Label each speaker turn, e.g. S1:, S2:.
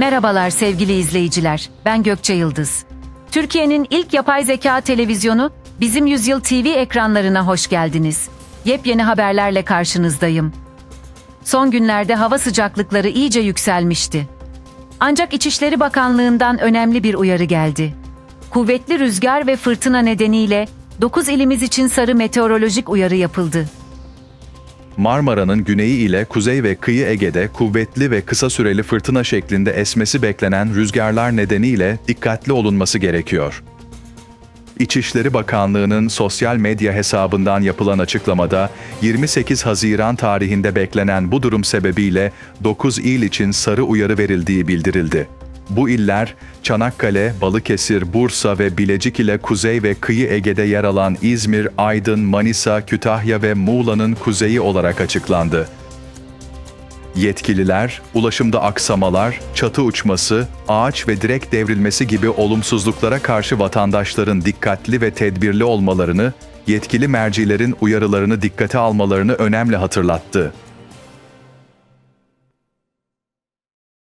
S1: Merhabalar sevgili izleyiciler, ben Gökçe Yıldız. Türkiye'nin ilk yapay zeka televizyonu Bizim Yüzyıl TV ekranlarına hoş geldiniz. Yepyeni haberlerle karşınızdayım. Son günlerde hava sıcaklıkları iyice yükselmişti. Ancak İçişleri Bakanlığı'ndan önemli bir uyarı geldi. Kuvvetli rüzgar ve fırtına nedeniyle 9 ilimiz için sarı meteorolojik uyarı yapıldı.
S2: Marmara'nın güneyi ile kuzey ve kıyı Ege'de kuvvetli ve kısa süreli fırtına şeklinde esmesi beklenen rüzgarlar nedeniyle dikkatli olunması gerekiyor. İçişleri Bakanlığı'nın sosyal medya hesabından yapılan açıklamada 28 Haziran tarihinde beklenen bu durum sebebiyle 9 il için sarı uyarı verildiği bildirildi. Bu iller Çanakkale, Balıkesir, Bursa ve Bilecik ile kuzey ve kıyı Ege'de yer alan İzmir, Aydın, Manisa, Kütahya ve Muğla'nın kuzeyi olarak açıklandı. Yetkililer, ulaşımda aksamalar, çatı uçması, ağaç ve direk devrilmesi gibi olumsuzluklara karşı vatandaşların dikkatli ve tedbirli olmalarını, yetkili mercilerin uyarılarını dikkate almalarını önemli hatırlattı.